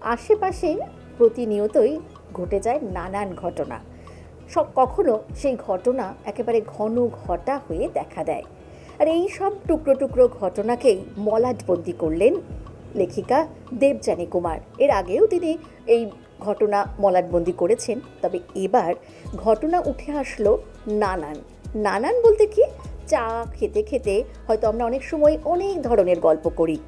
আশেপাশে প্রতিনিয়তই ঘটে যায় নানান ঘটনা। সব কখনো সেই ঘটনা একেবারে ঘন ঘটা হয়ে দেখা দেয়। আর এই সব টুকরো টুকরো ঘটনাকেই মলাটবন্দি করলেন লেখিকা দেবযানী কুমার। এর আগেও তিনি এই ঘটনা মলাটবন্দি করেছেন, তবে এবার ঘটনা উঠে আসলো নানান। নানান বলতে কি? চা খেতে খেতে হয়তো আমরা অনেক সময় অনেক ধরনের গল্প করি।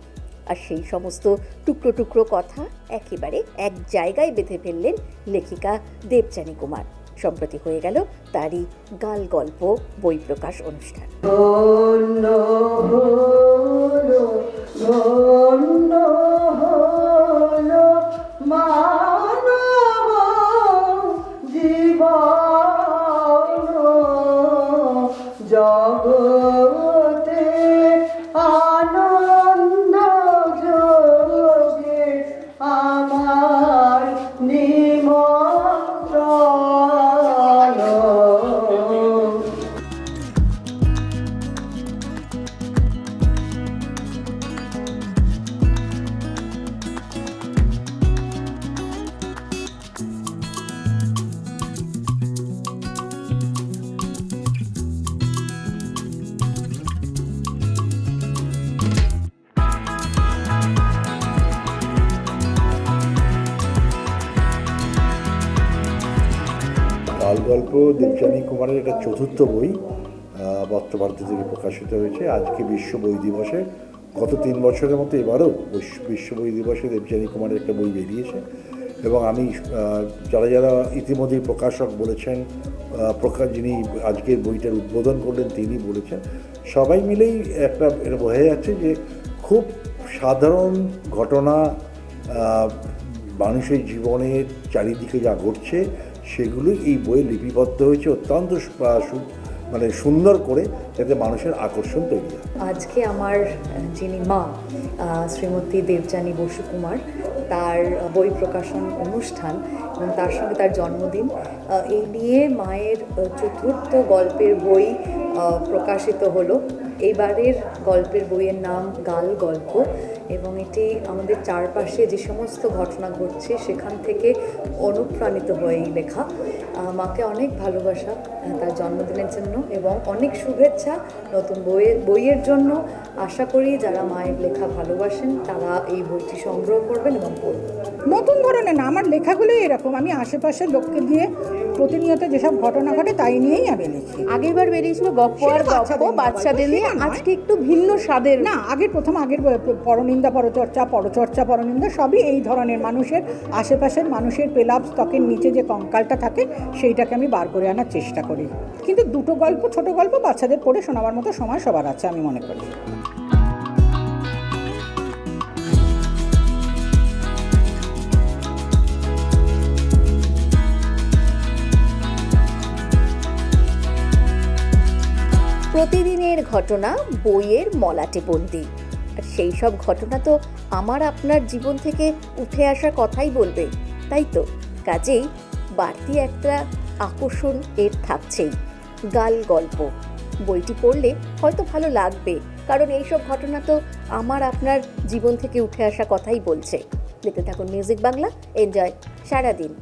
আর সেই সমস্ত টুকরো টুকরো কথা একেবারে এক জায়গায় বেঁধে ফেললেন লেখিকা দেবযানী কুমার। সম্প্রতি হয়ে গেল তারই গাল গল্প, বই প্রকাশ অনুষ্ঠান। ধন্য কাল গল্প দেবযানী কুমারের একটা চতুর্থ বই আহ, থেকে প্রকাশিত হয়েছে আজকে বিশ্ব বই দিবসে। গত তিন বছরের মতো এবারও বিশ্ব- বই দিবসে দেবযানী কুমারের একটা বই বেরিয়েছে এবং আমি যারা যারা ইতিমধ্যেই প্রকাশক বলেছেন প্রকাশ যিনি আজকের বইটার উদ্বোধন করলেন তিনি বলেছেন সবাই মিলেই একটা বোঝা যাচ্ছে যে খুব সাধারণ ঘটনা মানুষের জীবনের চারিদিকে যা ঘটছে সেগুলো এই বইয়ে লিপিবদ্ধ হয়েছে অত্যন্ত মানে সুন্দর করে যাতে মানুষের আকর্ষণ তৈরি হয়। আজকে আমার যিনি মা শ্রীমতী দেবযানী বসু কুমার, তার বই প্রকাশন অনুষ্ঠান এবং তার সঙ্গে তার জন্মদিন এই নিয়ে মায়ের চতুর্থ গল্পের বই প্রকাশিত হলো। এইবারের গল্পের বইয়ের নাম গাল গল্প এবং এটি আমাদের চারপাশে যে সমস্ত ঘটনা ঘটছে সেখান থেকে অনুপ্রাণিত হয়েই লেখা। মাকে অনেক ভালোবাসা তার জন্মদিনের জন্য এবং অনেক শুভেচ্ছা নতুন বইয়ের বইয়ের জন্য। আশা করি যারা মায়ের লেখা ভালোবাসেন তারা এই বইটি সংগ্রহ করবেন এবং পড়বেন। নতুন ধরনের না আমার লেখাগুলোই এরকম। আমি আশেপাশের লোককে দিয়ে প্রতিনিয়ত যেসব ঘটনা ঘটে তাই নিয়েই আমি লিখি। আগেরবার বেরিয়েছিল গপ্প আর গপ্প বাচ্চাদের নিয়ে। আজকে একটু ভিন্ন স্বাদের। না আগের প্রথম আগের পরনিন্দা পরচর্চা পরচর্চা পরনিন্দা সবই এই ধরনের মানুষের আশেপাশের মানুষের পেলাপ স্তকের নিচে যে কঙ্কালটা থাকে সেইটাকে আমি বার করে আনার চেষ্টা করি। কিন্তু দুটো গল্প ছোট গল্প বাচ্চাদের পড়ে শোনাবার মতো সময় সবার আছে আমি মনে করি। প্রতিদিনের ঘটনা, বইয়ের মলাটে বন্দি। আর সেই সব ঘটনা তো আমার আপনার জীবন থেকে উঠে আসা কথাই বলবে, তাই তো? কাজেই বাড়তি একটা আকর্ষণ এর থাকছেই। গাল গল্প। বইটি পড়লে হয়তো ভালো লাগবে, কারণ এইসব ঘটনা তো আমার আপনার জীবন থেকে উঠে আসা কথাই বলছে। দেখতে থাকুন মিউজিক বাংলা এনজয় সারাদিন।